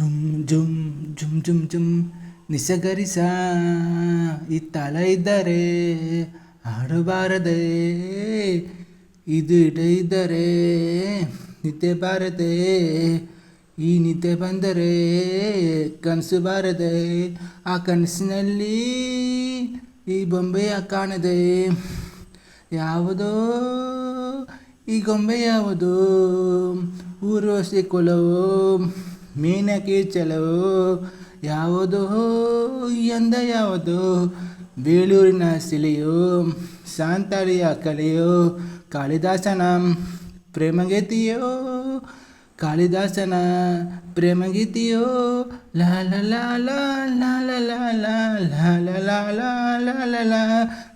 Zoom ಝುಮ್ ಝುಮ್ ಝುಮ್ ಝುಮ್ ನಿಸಗರಿಸ. ಇತ್ತಲ ಇದ್ದರೆ ಹಾಡಬಾರದೆ ಇದು ಇಡ ಇದ್ದರೆ ನಿದ್ದೆ ಬಾರದೆ. ಈ ನಿದ್ದೆ ಬಂದರೆ ಕನಸು ಬಾರದೆ. ಆ ಕನಸಿನಲ್ಲಿ ಈ ಬೊಂಬೆಯ ಕಾಣದೆ. ಯಾವುದೋ? ಈ ಗೊಂಬೆ ಯಾವುದು ಊರ್ವಶಿ ಕುಲವೋ ಮೀನಕ್ಕೆ ಚಲವು ಯಾವುದು ಎಂದ ಯಾವುದು ಬೀಳೂರಿನ ಸಿಲಿಯು ಶಾಂತಾರಿಯ ಕಲೆಯು ಕಾಳಿದಾಸನ ಪ್ರೇಮಗೀತಿಯೋ ಕಾಳಿದಾಸನ ಪ್ರೇಮಗೀತಿಯೋ ಲಾಲ ಲಾಲ ಲಾಲ ಲಾಲ ಲಾಲ ಲಾಲ ಲಾಲ ಲಾ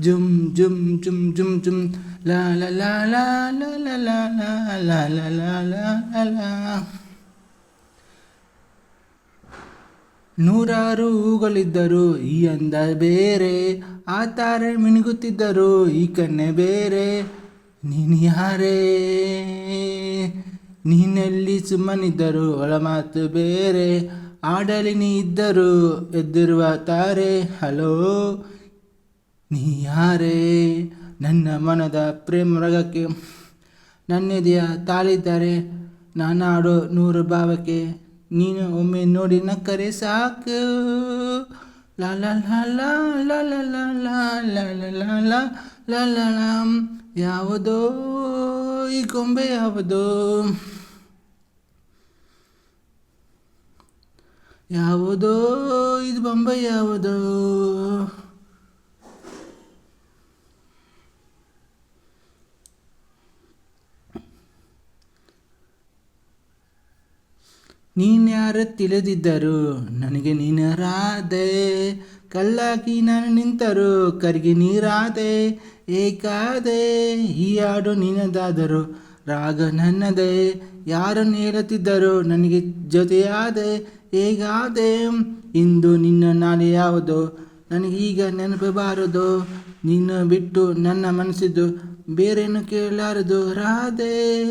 ಜುಮ್ ಜುಮ್ ಜುಮ್ ಜುಮ್ ಜುಮ್ ಲಾಲ ಲಾಲ ಲಾಲ ಲಾಲ ಲಾಲ ಲಾಲ ಲಾಲ ನೂರಾರು ಹೂಗಳಿದ್ದರು ಈ ಅಂದ ಬೇರೆ ಆ ತಾರೆ ಮಿಣುಗುತ್ತಿದ್ದರು ಈ ಕಣ್ಣೆ ಬೇರೆ. ನೀನು ಯಾರೇ? ನೀನಲ್ಲಿ ಸುಮ್ಮನಿದ್ದರು ಒಳ ಮಾತು ಬೇರೆ. ಆಡಲಿ ನೀ ಇದ್ದರು ಎದ್ದಿರುವ ತಾರೆ, ಹಲೋ? ನೀ ಯಾರೇ? ನನ್ನ ಮನದ ಪ್ರೇಮ ರಗಕ್ಕೆ ನನ್ನೆದೆಯ ತಾಳಿದ್ದಾರೆ. ನಾನಾಡೋ ನೂರು ಭಾವಕ್ಕೆ ನೀನು ಒಮ್ಮೆ ನೋಡಿ ನಕ್ಕರೆ ಸಾಕು ಲಾ ಲಾ ಯಾವುದೋ ಈ ಗೊಂಬೆ ಯಾವುದೋ ಯಾವುದೋ ಇದು ಬೊಂಬೆ ಯಾವುದೋ ನೀನ್ಯಾರು ತಿಳಿದಿದ್ದರು? ನನಗೆ ನೀನರಾದೆ. ಕಲ್ಲಾಕಿ ನಾನು ನಿಂತರು, ಕರಿಗೆ ನೀರಾದೆ. ಏಕಾದೆ, ಈ ಹಾಡು ನೀನದಾದರು ರಾಗ ನನ್ನದೇ. ಯಾರನ್ನು ಹೇಳುತ್ತಿದ್ದರು? ನನಗೆ ಜೊತೆಯಾದೆ, ಹೇಗಾದೆ? ಇಂದು ನಿನ್ನ ನಾಳೆ ಯಾವುದು? ನನಗೀಗ ನೆನಪು ಬಾರದು. ನಿನ್ನ ಬಿಟ್ಟು ನನ್ನ ಮನಸ್ಸಿದ್ದು ಬೇರೇನು ಕೇಳಲಾರದು? ರಾಧೆ.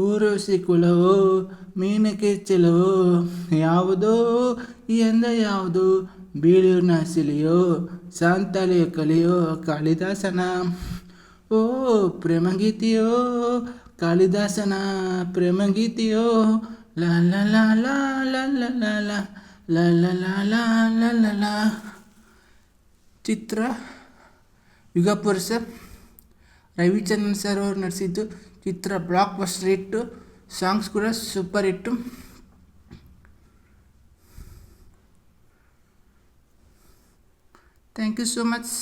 ಊರೋಸಿ ಕುಲವೋ ಮೀನಕ್ಕೆ ಚೆಲವೋ ಯಾವುದೋ ಎಂದ ಯಾವುದು ಬೀಳೂರಿನ ಸಿಲಿಯೋ ಸಾಂತಾಲಿಯ ಕಲಿಯೋ ಕಾಳಿದಾಸನ ಓ ಪ್ರೇಮಗೀತಿಯೋ ಕಾಳಿದಾಸನ ಪ್ರೇಮಗೀತಿಯೋ ಲಾ ಲಾ ಲಾ ಲಾ ಲಾ ಲಾ ಲಾ ಲಾ ಲಾ ಲಾ ಲಾ ಲಾ ಲಾ ಲಾ ಲಾ ರವಿಚಂದ್ರನ್ ಸರ್ ಅವರು ನಡೆಸಿದ್ದು ಚಿತ್ರ ಬ್ಲಾಕ್ ಬಸ್ಟರ್ ಹಿಟ್ಟು ಸಾಂಗ್ಸ್ ಕೂಡ super hit. Thank you so much